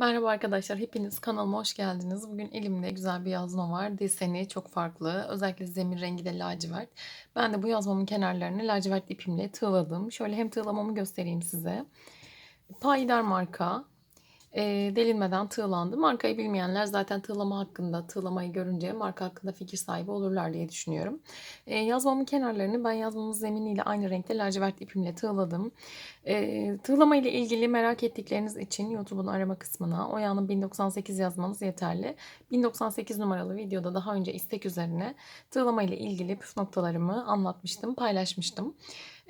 Merhaba arkadaşlar, hepiniz kanalıma hoş geldiniz. Bugün elimde güzel bir yazma var. Deseni çok farklı. Özellikle zemin rengi de lacivert. Ben de bu yazmamın kenarlarını lacivert ipimle tığladım. Şöyle hem tığlamamı göstereyim size. Payidar marka. E, delinmeden tığlandı. Markayı bilmeyenler zaten tığlama hakkında, tığlamayı görünce marka hakkında fikir sahibi olurlar diye düşünüyorum. E, yazmamın kenarlarını ben yazmamın zeminiyle aynı renkte lacivert ipimle tığladım. E, tığlama ile ilgili merak ettikleriniz için YouTube'un arama kısmına Oya'nın 1098 yazmanız yeterli. 1098 numaralı videoda daha önce istek üzerine tığlama ile ilgili püf noktalarımı anlatmıştım, paylaşmıştım.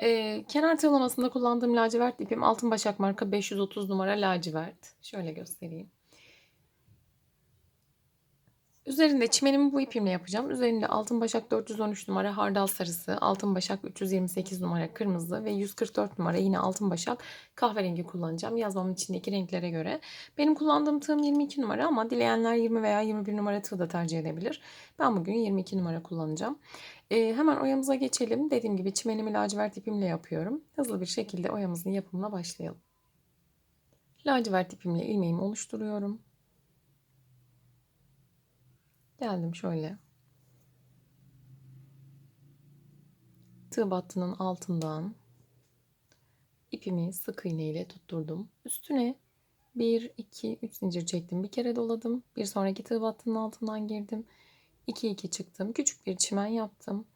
Ee, kenar tığlamasında kullandığım lacivert ipim Altın Başak marka 530 numara lacivert. Şöyle göstereyim. Üzerinde çimenimi bu ipimle yapacağım. Üzerinde Altın Başak 413 numara hardal sarısı, Altın Başak 328 numara kırmızı ve 144 numara yine Altın Başak kahverengi kullanacağım. Yazmamın içindeki renklere göre. Benim kullandığım tığım 22 numara ama dileyenler 20 veya 21 numara tığ da tercih edebilir. Ben bugün 22 numara kullanacağım. Ee, hemen oyamıza geçelim. Dediğim gibi çimenimi lacivert ipimle yapıyorum. Hızlı bir şekilde oyamızın yapımına başlayalım. Lacivert ipimle ilmeğimi oluşturuyorum. Geldim şöyle. Tığ battının altından ipimi sık iğne ile tutturdum. Üstüne 1, 2, 3 zincir çektim. Bir kere doladım. Bir sonraki tığ battının altından girdim. 2, 2 çıktım. Küçük bir çimen yaptım.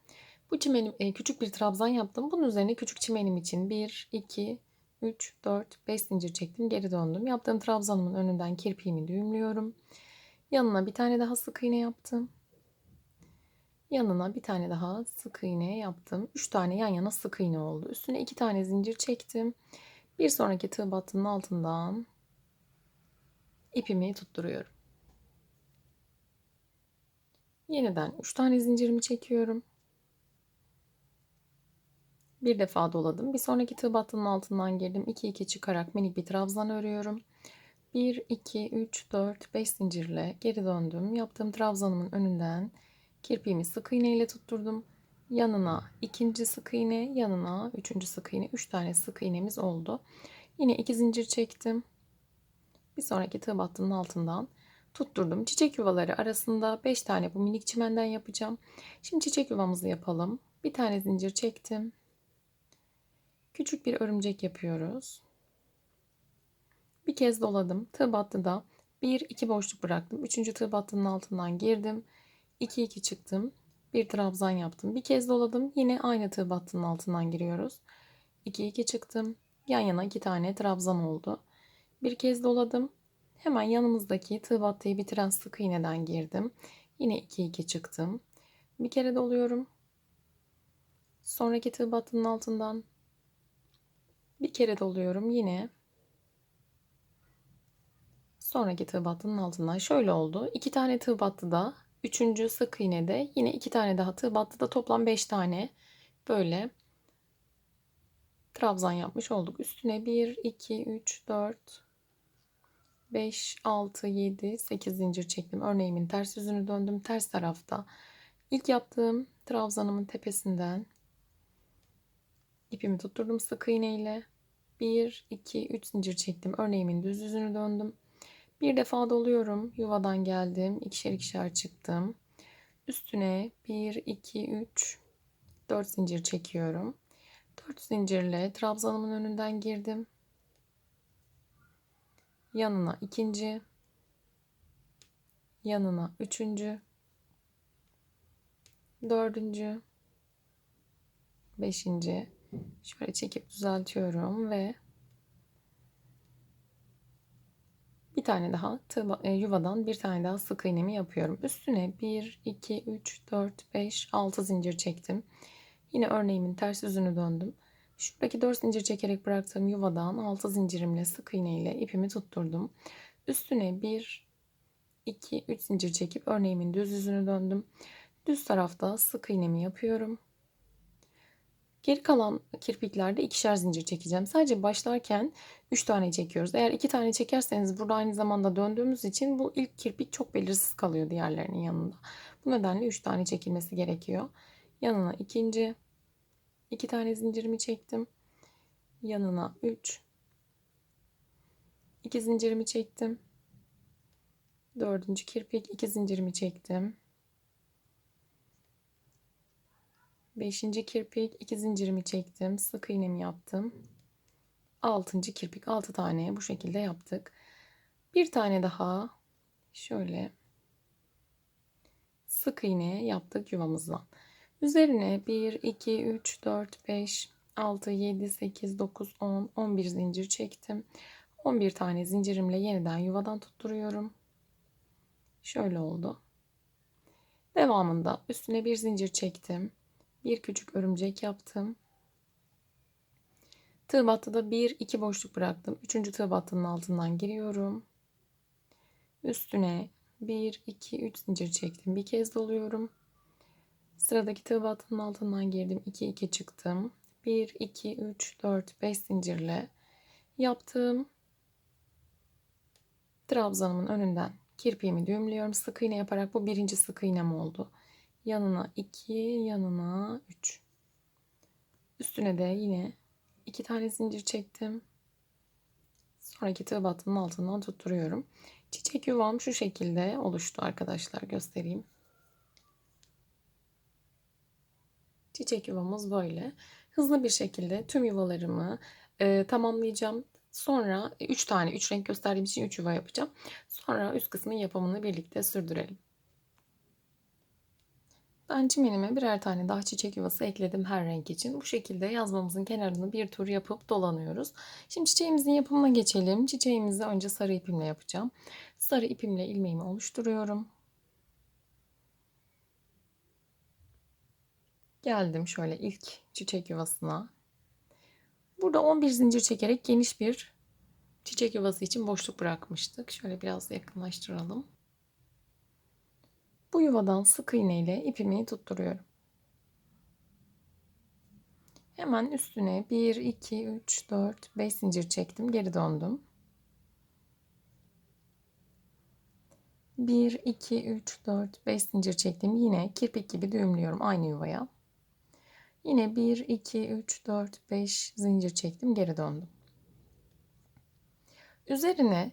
Bu çimenim, e, küçük bir trabzan yaptım. Bunun üzerine küçük çimenim için 1, 2, 3, 4, 5 zincir çektim. Geri döndüm. Yaptığım trabzanımın önünden kirpiğimi düğümlüyorum. Yanına bir tane daha sık iğne yaptım. Yanına bir tane daha sık iğne yaptım. 3 tane yan yana sık iğne oldu. Üstüne 2 tane zincir çektim. Bir sonraki tığ battının altından ipimi tutturuyorum. Yeniden 3 tane zincirimi çekiyorum. Bir defa doladım. Bir sonraki tığ battının altından girdim. 2 2 çıkarak minik bir trabzan örüyorum. 1, 2, 3, 4, 5 zincirle geri döndüm. Yaptığım trabzanımın önünden kirpiğimi sık iğne ile tutturdum. Yanına ikinci sık iğne, yanına üçüncü sık iğne. Üç tane sık iğnemiz oldu. Yine iki zincir çektim. Bir sonraki tığ battının altından tutturdum. Çiçek yuvaları arasında 5 tane bu minik çimenden yapacağım. Şimdi çiçek yuvamızı yapalım. Bir tane zincir çektim. Küçük bir örümcek yapıyoruz. Bir kez doladım. Tığ battıda bir iki boşluk bıraktım. Üçüncü tığ battının altından girdim. 2 2 çıktım. Bir trabzan yaptım. Bir kez doladım. Yine aynı tığ battının altından giriyoruz. 2 2 çıktım. Yan yana iki tane trabzan oldu. Bir kez doladım. Hemen yanımızdaki tığ bitiren sık iğneden girdim. Yine 2 2 çıktım. Bir kere doluyorum. Sonraki tığ altından bir kere doluyorum. Yine Sonraki tığ battının altından şöyle oldu. İki tane tığ da üçüncü sık iğnede yine iki tane daha tığ da toplam beş tane böyle trabzan yapmış olduk. Üstüne 1, 2, 3, 4, 5, 6, 7, 8 zincir çektim. Örneğimin ters yüzünü döndüm. Ters tarafta ilk yaptığım trabzanımın tepesinden ipimi tutturdum sık iğne ile. 1, 2, 3 zincir çektim. Örneğimin düz yüzünü döndüm. Bir defa doluyorum. Yuvadan geldim. ikişer ikişer çıktım. Üstüne 1, 2, 3, 4 zincir çekiyorum. 4 zincirle trabzanımın önünden girdim. Yanına ikinci, yanına üçüncü, dördüncü, beşinci. Şöyle çekip düzeltiyorum ve Bir tane daha tığ, e, yuvadan bir tane daha sık iğnemi yapıyorum. Üstüne 1, 2, 3, 4, 5, 6 zincir çektim. Yine örneğimin ters yüzünü döndüm. Şuradaki 4 zincir çekerek bıraktığım yuvadan 6 zincirimle sık iğne ile ipimi tutturdum. Üstüne 1, 2, 3 zincir çekip örneğimin düz yüzünü döndüm. Düz tarafta sık iğnemi yapıyorum. Geri kalan kirpiklerde ikişer zincir çekeceğim. Sadece başlarken 3 tane çekiyoruz. Eğer 2 tane çekerseniz burada aynı zamanda döndüğümüz için bu ilk kirpik çok belirsiz kalıyor diğerlerinin yanında. Bu nedenle 3 tane çekilmesi gerekiyor. Yanına ikinci 2 tane zincirimi çektim. Yanına 3 2 zincirimi çektim. Dördüncü kirpik iki zincirimi çektim. Beşinci kirpik iki zincirimi çektim. Sık iğnemi yaptım. Altıncı kirpik altı tane bu şekilde yaptık. Bir tane daha şöyle sık iğne yaptık yuvamızdan. Üzerine 1, 2, 3, 4, 5, 6, 7, 8, 9, 10, 11 zincir çektim. 11 tane zincirimle yeniden yuvadan tutturuyorum. Şöyle oldu. Devamında üstüne bir zincir çektim. Bir küçük örümcek yaptım. Tığ battıda bir iki boşluk bıraktım. Üçüncü tığ battının altından giriyorum. Üstüne 1, 2, 3 zincir çektim. Bir kez doluyorum. Sıradaki tığ altından girdim. 2, 2 çıktım. 1, 2, 3, 4, 5 zincirle yaptığım trabzanımın önünden kirpiğimi düğümlüyorum. Sık iğne yaparak bu birinci sık iğnem oldu. Yanına 2, yanına 3. Üstüne de yine 2 tane zincir çektim. Sonraki tığ battının altından tutturuyorum. Çiçek yuvam şu şekilde oluştu arkadaşlar. Göstereyim. Çiçek yuvamız böyle. Hızlı bir şekilde tüm yuvalarımı e, tamamlayacağım. Sonra 3 tane 3 renk gösterdiğim için 3 yuva yapacağım. Sonra üst kısmın yapımını birlikte sürdürelim. Ben çimenime birer tane daha çiçek yuvası ekledim her renk için. Bu şekilde yazmamızın kenarını bir tur yapıp dolanıyoruz. Şimdi çiçeğimizin yapımına geçelim. Çiçeğimizi önce sarı ipimle yapacağım. Sarı ipimle ilmeğimi oluşturuyorum. Geldim şöyle ilk çiçek yuvasına. Burada 11 zincir çekerek geniş bir çiçek yuvası için boşluk bırakmıştık. Şöyle biraz yakınlaştıralım. Bu yuvadan sık iğne ile ipimi tutturuyorum. Hemen üstüne 1, 2, 3, 4, 5 zincir çektim. Geri döndüm. 1, 2, 3, 4, 5 zincir çektim. Yine kirpik gibi düğümlüyorum aynı yuvaya. Yine 1, 2, 3, 4, 5 zincir çektim. Geri döndüm. Üzerine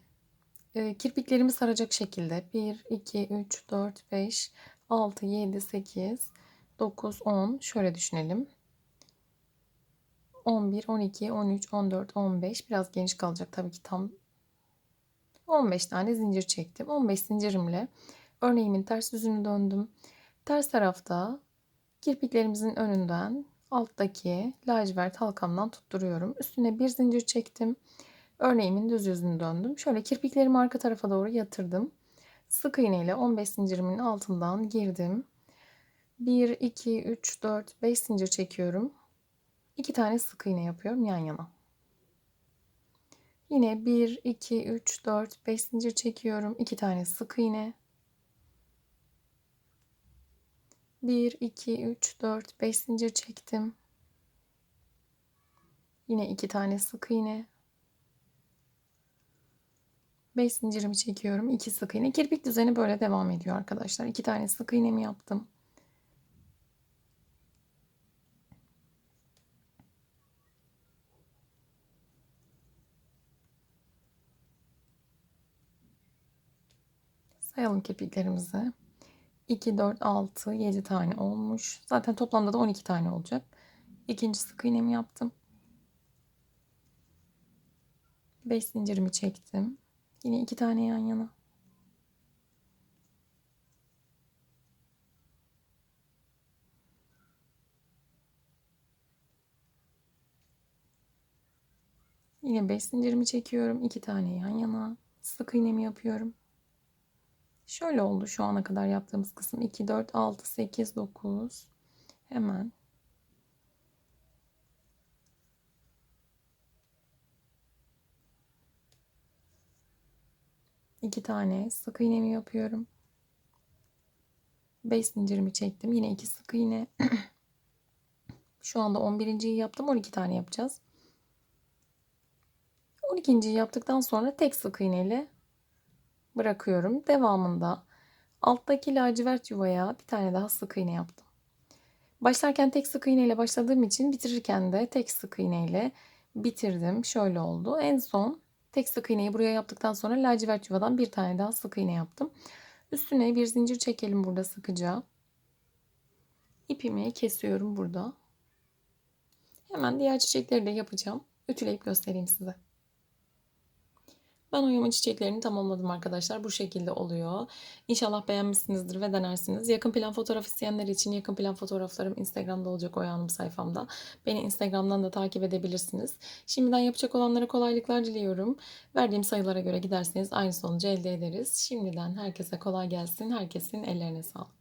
e, kirpiklerimi saracak şekilde 1, 2, 3, 4, 5, 6, 7, 8, 9, 10 şöyle düşünelim. 11, 12, 13, 14, 15 biraz geniş kalacak tabii ki tam 15 tane zincir çektim. 15 zincirimle örneğimin ters yüzünü döndüm. Ters tarafta kirpiklerimizin önünden alttaki lacivert halkamdan tutturuyorum. Üstüne bir zincir çektim. Örneğimin düz yüzünü döndüm. Şöyle kirpiklerimi arka tarafa doğru yatırdım. Sık iğne ile 15 zincirimin altından girdim. 1, 2, 3, 4, 5 zincir çekiyorum. 2 tane sık iğne yapıyorum yan yana. Yine 1, 2, 3, 4, 5 zincir çekiyorum. 2 tane sık iğne. 1, 2, 3, 4, 5 zincir çektim. Yine 2 tane sık iğne. 5 zincirimi çekiyorum. 2 sık iğne. Kirpik düzeni böyle devam ediyor arkadaşlar. 2 tane sık iğnemi yaptım. Sayalım kirpiklerimizi. 2, 4, 6, 7 tane olmuş. Zaten toplamda da 12 tane olacak. İkinci sık iğnemi yaptım. 5 zincirimi çektim. Yine iki tane yan yana. Yine 5 zincirimi çekiyorum. iki tane yan yana. Sık iğnemi yapıyorum. Şöyle oldu şu ana kadar yaptığımız kısım. 2, 4, 6, 8, 9. Hemen iki tane sık iğnemi yapıyorum. 5 zincirimi çektim. Yine iki sık iğne. Şu anda 11.yi yaptım. 12 tane yapacağız. 12.yi yaptıktan sonra tek sık iğne ile bırakıyorum. Devamında alttaki lacivert yuvaya bir tane daha sık iğne yaptım. Başlarken tek sık iğne ile başladığım için bitirirken de tek sık iğne ile bitirdim. Şöyle oldu. En son Tek sık iğneyi buraya yaptıktan sonra lacivert yuvadan bir tane daha sık iğne yaptım. Üstüne bir zincir çekelim burada sıkıca. İpimi kesiyorum burada. Hemen diğer çiçekleri de yapacağım. Ütüleyip göstereyim size. Ben oyama çiçeklerini tamamladım arkadaşlar. Bu şekilde oluyor. İnşallah beğenmişsinizdir ve denersiniz. Yakın plan fotoğraf isteyenler için yakın plan fotoğraflarım Instagram'da olacak Oya Hanım sayfamda. Beni Instagram'dan da takip edebilirsiniz. Şimdiden yapacak olanlara kolaylıklar diliyorum. Verdiğim sayılara göre giderseniz aynı sonucu elde ederiz. Şimdiden herkese kolay gelsin. Herkesin ellerine sağlık.